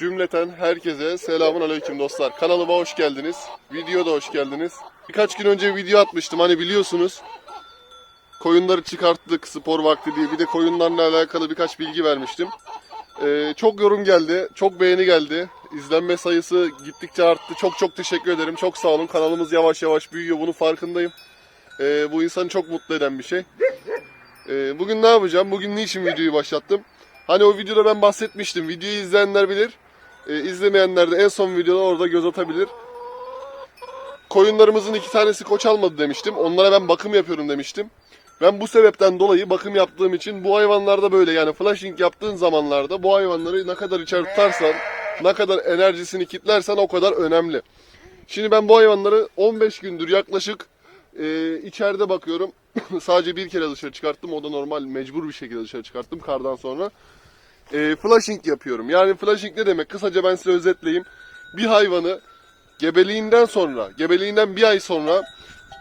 Cümleten herkese selamun aleyküm dostlar. Kanalıma hoş geldiniz. Videoda hoş geldiniz. Birkaç gün önce video atmıştım hani biliyorsunuz. Koyunları çıkarttık spor vakti diye. Bir de koyunlarla alakalı birkaç bilgi vermiştim. Ee, çok yorum geldi. Çok beğeni geldi. İzlenme sayısı gittikçe arttı. Çok çok teşekkür ederim. Çok sağ olun. Kanalımız yavaş yavaş büyüyor. Bunun farkındayım. Ee, bu insanı çok mutlu eden bir şey. Ee, bugün ne yapacağım? Bugün niçin videoyu başlattım? Hani o videoda ben bahsetmiştim. Videoyu izleyenler bilir. Ee, izlemeyenler de en son videoda orada göz atabilir. Koyunlarımızın iki tanesi koç almadı demiştim. Onlara ben bakım yapıyorum demiştim. Ben bu sebepten dolayı bakım yaptığım için bu hayvanlarda böyle yani flashing yaptığın zamanlarda bu hayvanları ne kadar içeri tutarsan, ne kadar enerjisini kitlersen o kadar önemli. Şimdi ben bu hayvanları 15 gündür yaklaşık e, içeride bakıyorum. Sadece bir kere dışarı çıkarttım. O da normal mecbur bir şekilde dışarı çıkarttım kardan sonra. E, flashing yapıyorum. Yani flashing ne demek? Kısaca ben size özetleyeyim. Bir hayvanı gebeliğinden sonra, gebeliğinden bir ay sonra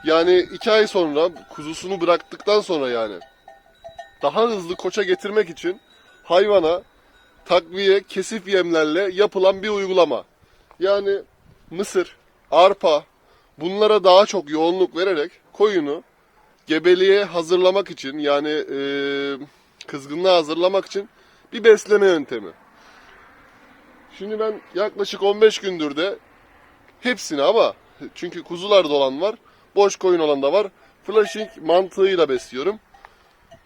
yani iki ay sonra kuzusunu bıraktıktan sonra yani daha hızlı koça getirmek için hayvana takviye, kesif yemlerle yapılan bir uygulama. Yani mısır, arpa bunlara daha çok yoğunluk vererek koyunu gebeliğe hazırlamak için yani e, kızgınlığa hazırlamak için bir besleme yöntemi. Şimdi ben yaklaşık 15 gündür de hepsini ama çünkü kuzularda olan var, boş koyun olan da var. Flashing mantığıyla besliyorum.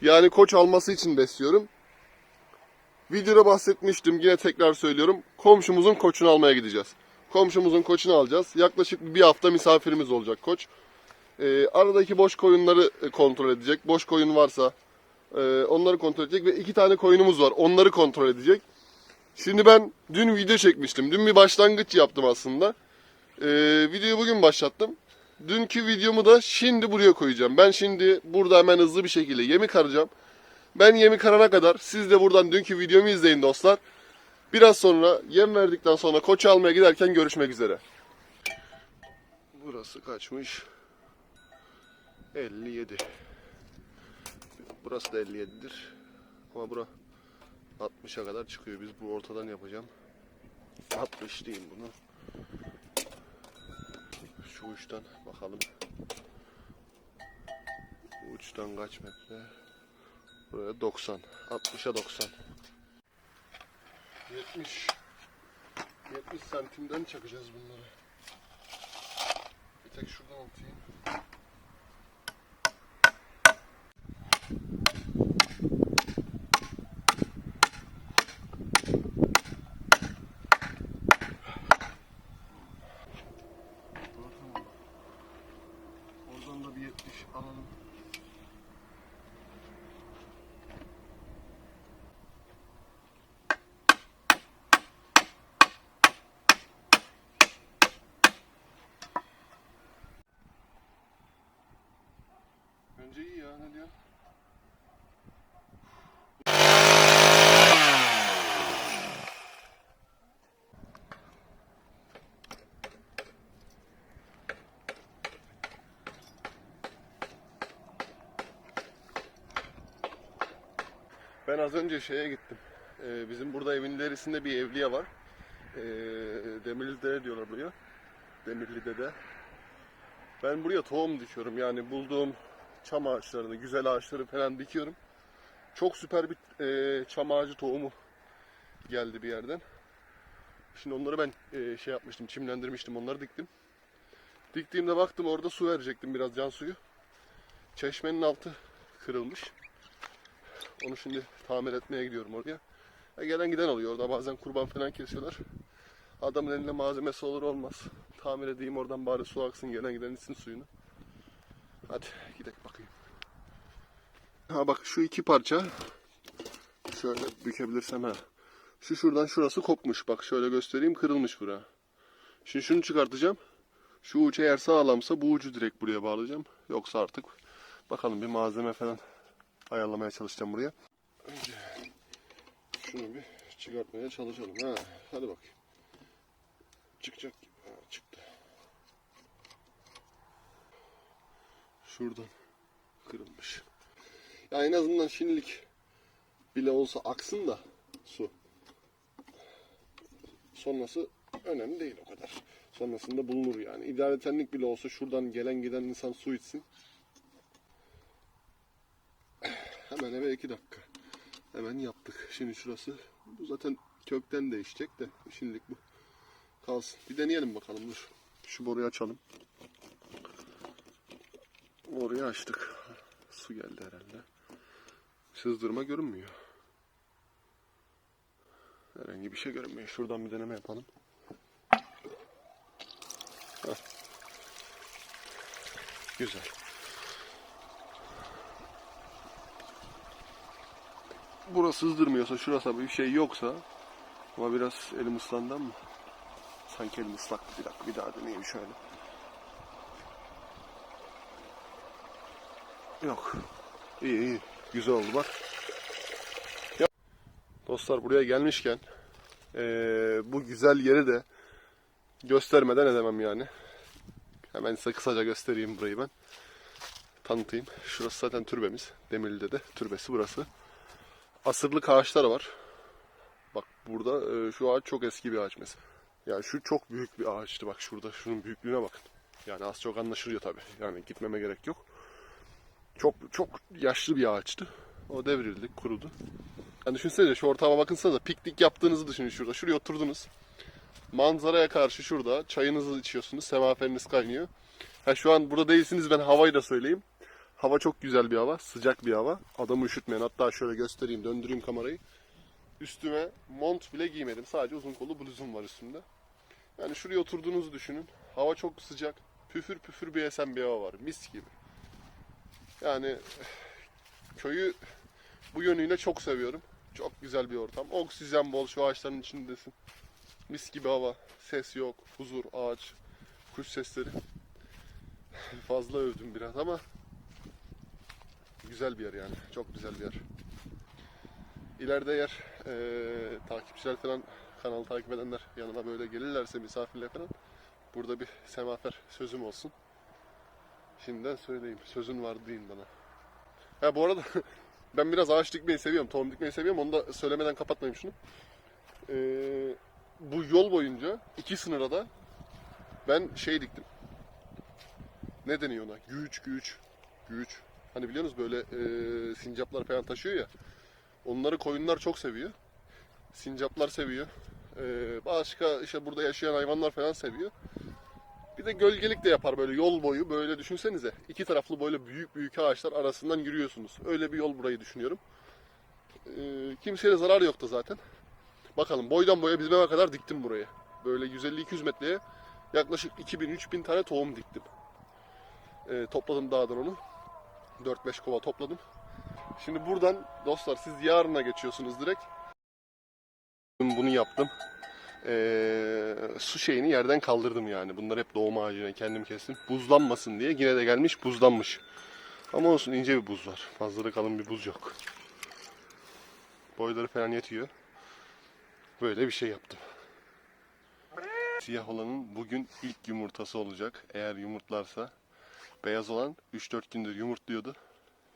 Yani koç alması için besliyorum. Videoda bahsetmiştim yine tekrar söylüyorum. Komşumuzun koçunu almaya gideceğiz. Komşumuzun koçunu alacağız. Yaklaşık bir hafta misafirimiz olacak koç. Ee, aradaki boş koyunları e, kontrol edecek. Boş koyun varsa e, onları kontrol edecek ve iki tane koyunumuz var. Onları kontrol edecek. Şimdi ben dün video çekmiştim. Dün bir başlangıç yaptım aslında. Ee, videoyu bugün başlattım. Dünkü videomu da şimdi buraya koyacağım. Ben şimdi burada hemen hızlı bir şekilde yemi karacağım. Ben yemi karana kadar siz de buradan dünkü videomu izleyin dostlar. Biraz sonra yem verdikten sonra koçu almaya giderken görüşmek üzere. Burası kaçmış? 57. Burası da 57'dir. Ama bura 60'a kadar çıkıyor. Biz bu ortadan yapacağım. 60 diyeyim bunu. Şu uçtan bakalım. Bu uçtan kaç metre? Buraya 90. 60'a 90. 70. 70 santimden çakacağız bunları. Bir tek şuradan atayım. Tamam. Oradan da bir 70 alalım. Diyor? Ben az önce şeye gittim. Ee, bizim burada evin ilerisinde bir evliye var. Ee, Demirli'de diyorlar buraya. Demirli'de de. Ben buraya tohum dikiyorum. Yani bulduğum çam ağaçlarını, güzel ağaçları falan dikiyorum. Çok süper bir e, çam ağacı tohumu geldi bir yerden. Şimdi onları ben e, şey yapmıştım, çimlendirmiştim, onları diktim. Diktiğimde baktım orada su verecektim biraz can suyu. Çeşmenin altı kırılmış. Onu şimdi tamir etmeye gidiyorum oraya. E, gelen giden oluyor orada bazen kurban falan kesiyorlar. Adamın elinde malzemesi olur olmaz. Tamir edeyim oradan bari su aksın gelen giden içsin suyunu. Hadi gidelim bakayım. Ha bak şu iki parça. Şöyle bükebilirsem ha. Şu şuradan şurası kopmuş. Bak şöyle göstereyim kırılmış bura. Şimdi şunu çıkartacağım. Şu uç eğer sağlamsa bu ucu direkt buraya bağlayacağım. Yoksa artık bakalım bir malzeme falan ayarlamaya çalışacağım buraya. Önce şunu bir çıkartmaya çalışalım. Ha, hadi bakayım. Çıkacak gibi. Ha, çıktı. Şuradan kırılmış. Ya en azından şimdilik bile olsa aksın da su. Sonrası önemli değil o kadar. Sonrasında bulunur yani. İdaretenlik bile olsa şuradan gelen giden insan su içsin. Hemen eve iki dakika. Hemen yaptık. Şimdi şurası. Bu zaten kökten değişecek de. Şimdilik bu. Kalsın. Bir deneyelim bakalım dur. Şu boruyu açalım. Boruyu açtık. Su geldi herhalde. Sızdırma görünmüyor. Herhangi bir şey görünmüyor. Şuradan bir deneme yapalım. Heh. Güzel. Burası sızdırmıyorsa, şurası bir şey yoksa ama biraz elim ıslandı ama sanki elim ıslaktı. Bir dakika bir daha deneyeyim şöyle. Yok. İyi iyi. Güzel oldu bak. Ya- Dostlar buraya gelmişken eee, bu güzel yeri de göstermeden edemem yani. Hemen size kısaca göstereyim burayı ben. Tanıtayım. Şurası zaten türbemiz. Demirli'de de türbesi burası. Asırlık ağaçlar var. Bak burada eee, şu ağaç çok eski bir ağaç mesela. Yani şu çok büyük bir ağaçtı. Bak şurada şunun büyüklüğüne bakın. Yani az çok anlaşılıyor tabii. Yani gitmeme gerek yok. Çok çok yaşlı bir ağaçtı. O devrildi, kurudu. Yani düşünsenize şu ortama bakınsanıza piknik yaptığınızı düşünün şurada. Şuraya oturdunuz. Manzaraya karşı şurada çayınızı içiyorsunuz. Semaveriniz kaynıyor. Ha şu an burada değilsiniz ben havayı da söyleyeyim. Hava çok güzel bir hava, sıcak bir hava. Adamı üşütmeyen. Hatta şöyle göstereyim, döndüreyim kamerayı. Üstüme mont bile giymedim. Sadece uzun kollu bluzum var üstümde. Yani şuraya oturduğunuzu düşünün. Hava çok sıcak. Püfür püfür bir esen bir hava var. Mis gibi. Yani köyü bu yönüyle çok seviyorum. Çok güzel bir ortam. Oksijen bol şu ağaçların içindesin. Mis gibi hava. Ses yok. Huzur, ağaç, kuş sesleri. Fazla övdüm biraz ama güzel bir yer yani. Çok güzel bir yer. İleride yer eee, takipçiler falan kanalı takip edenler yanıma böyle gelirlerse misafirler falan burada bir semafer sözüm olsun. Şimdiden söyleyeyim. Sözün var deyin bana. Ha bu arada ben biraz ağaç dikmeyi seviyorum. Tohum dikmeyi seviyorum. Onu da söylemeden kapatmayayım şunu. Ee, bu yol boyunca iki sınıra da ben şey diktim. Ne deniyor ona? Güç, güç, güç. Hani biliyorsunuz böyle e, sincaplar falan taşıyor ya. Onları koyunlar çok seviyor. Sincaplar seviyor. Ee, başka işte burada yaşayan hayvanlar falan seviyor. Bir de gölgelik de yapar böyle yol boyu böyle düşünsenize. iki taraflı böyle büyük büyük ağaçlar arasından yürüyorsunuz. Öyle bir yol burayı düşünüyorum. Ee, kimseye zarar yoktu zaten. Bakalım boydan boya bizim eve kadar diktim burayı. Böyle 150-200 metreye yaklaşık 2000-3000 tane tohum diktim. Ee, topladım dağdan onu. 4-5 kova topladım. Şimdi buradan dostlar siz yarına geçiyorsunuz direkt. Bunu yaptım. Ee, su şeyini yerden kaldırdım yani. Bunlar hep doğum ağacına kendim kestim. Buzlanmasın diye. Yine de gelmiş buzlanmış. Ama olsun ince bir buz var. Fazla da kalın bir buz yok. Boyları falan yetiyor. Böyle bir şey yaptım. Siyah olanın bugün ilk yumurtası olacak. Eğer yumurtlarsa. Beyaz olan 3-4 gündür yumurtluyordu.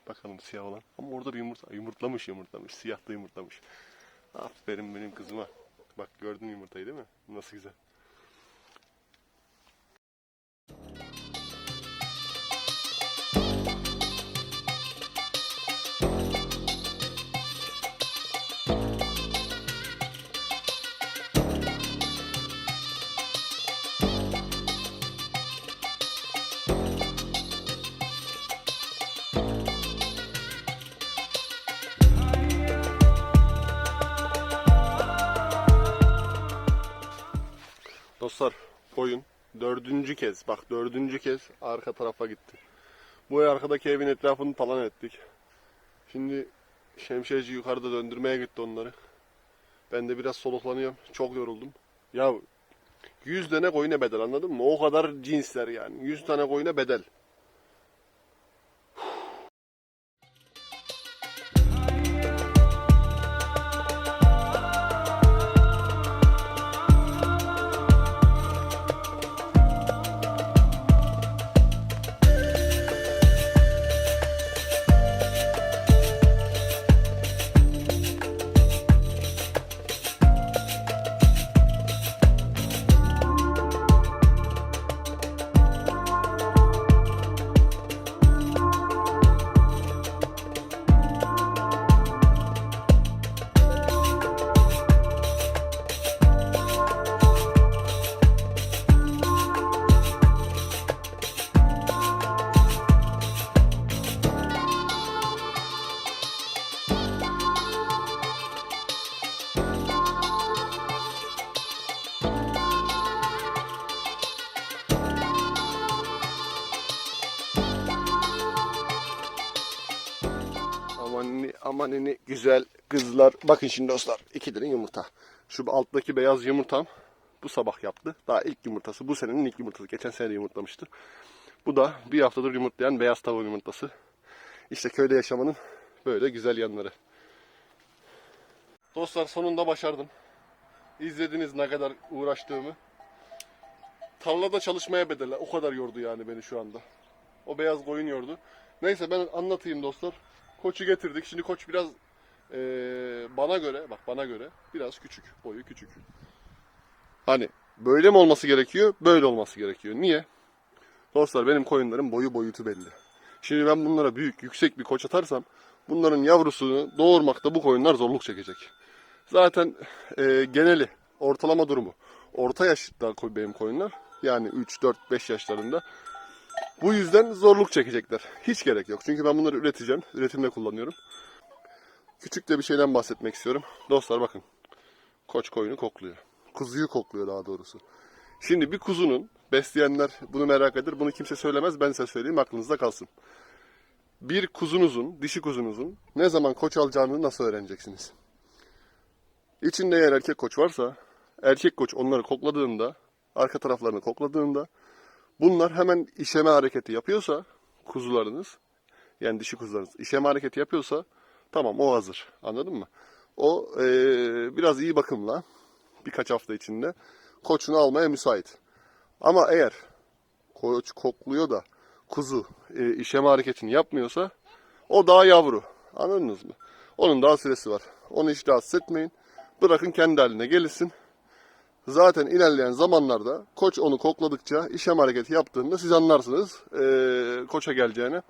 Bakalım siyah olan. Ama orada bir yumurta. Yumurtlamış yumurtlamış. Siyah da yumurtlamış. Aferin benim kızıma. Bak gördün yumurtayı değil mi? Nasıl güzel. Koyun dördüncü kez bak dördüncü kez arka tarafa gitti. Bu arkadaki evin etrafını talan ettik. Şimdi şemsiyeci yukarıda döndürmeye gitti onları. Ben de biraz soluklanıyorum. Çok yoruldum. Ya 100 tane koyuna bedel anladın mı? O kadar cinsler yani. 100 tane koyuna bedel. Amanini güzel kızlar. Bakın şimdi dostlar. iki dilim yumurta. Şu alttaki beyaz yumurtam bu sabah yaptı. Daha ilk yumurtası. Bu senenin ilk yumurtası. Geçen sene yumurtlamıştı. Bu da bir haftadır yumurtlayan beyaz tavuğun yumurtası. İşte köyde yaşamanın böyle güzel yanları. Dostlar sonunda başardım. İzlediniz ne kadar uğraştığımı. Tarlada çalışmaya bedeller. O kadar yordu yani beni şu anda. O beyaz koyun yordu. Neyse ben anlatayım dostlar. Koçu getirdik. Şimdi koç biraz eee, bana göre, bak bana göre biraz küçük. Boyu küçük. Hani böyle mi olması gerekiyor? Böyle olması gerekiyor. Niye? Dostlar benim koyunların boyu boyutu belli. Şimdi ben bunlara büyük, yüksek bir koç atarsam bunların yavrusunu doğurmakta bu koyunlar zorluk çekecek. Zaten eee, geneli, ortalama durumu. Orta koy- benim koyunlar. Yani 3, 4, 5 yaşlarında. Bu yüzden zorluk çekecekler. Hiç gerek yok. Çünkü ben bunları üreteceğim. Üretimde kullanıyorum. Küçük de bir şeyden bahsetmek istiyorum. Dostlar bakın. Koç koyunu kokluyor. Kuzuyu kokluyor daha doğrusu. Şimdi bir kuzunun besleyenler bunu merak eder. Bunu kimse söylemez. Ben size söyleyeyim aklınızda kalsın. Bir kuzunuzun, dişi kuzunuzun ne zaman koç alacağını nasıl öğreneceksiniz? İçinde eğer erkek koç varsa erkek koç onları kokladığında, arka taraflarını kokladığında bunlar hemen işeme hareketi yapıyorsa kuzularınız yani dişi kuzularınız işeme hareketi yapıyorsa tamam o hazır. Anladın mı? O eee, biraz iyi bakımla birkaç hafta içinde koçunu almaya müsait. Ama eğer koç kokluyor da kuzu e, işeme hareketini yapmıyorsa o daha yavru. Anladınız mı? Onun daha süresi var. Onu hiç rahatsız etmeyin. Bırakın kendi haline gelişsin. Zaten ilerleyen zamanlarda koç onu kokladıkça işem hareketi yaptığında siz anlarsınız eee, koça geleceğini.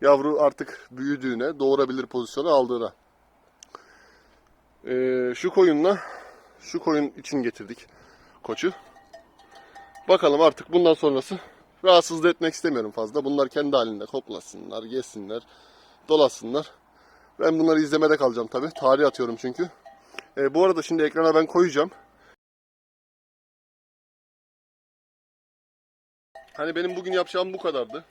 Yavru artık büyüdüğüne, doğurabilir pozisyonu aldığına. Eee, şu koyunla şu koyun için getirdik koçu. Bakalım artık bundan sonrası rahatsız etmek istemiyorum fazla. Bunlar kendi halinde koklasınlar, yesinler, dolasınlar. Ben bunları izlemede kalacağım tabi. Tarih atıyorum çünkü. E, bu arada şimdi ekrana ben koyacağım. Hani benim bugün yapacağım bu kadardı.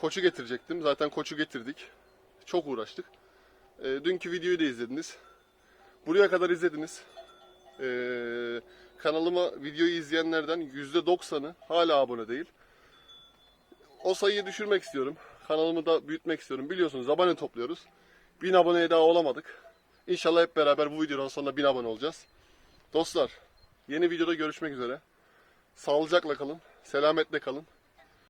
Koçu getirecektim. Zaten koçu getirdik. Çok uğraştık. E, dünkü videoyu da izlediniz. Buraya kadar izlediniz. E, kanalıma videoyu izleyenlerden %90'ı hala abone değil. O sayıyı düşürmek istiyorum. Kanalımı da büyütmek istiyorum. Biliyorsunuz abone topluyoruz. 1000 aboneye daha olamadık. İnşallah hep beraber bu videodan sonra 1000 abone olacağız. Dostlar, yeni videoda görüşmek üzere. Sağlıcakla kalın, selametle kalın.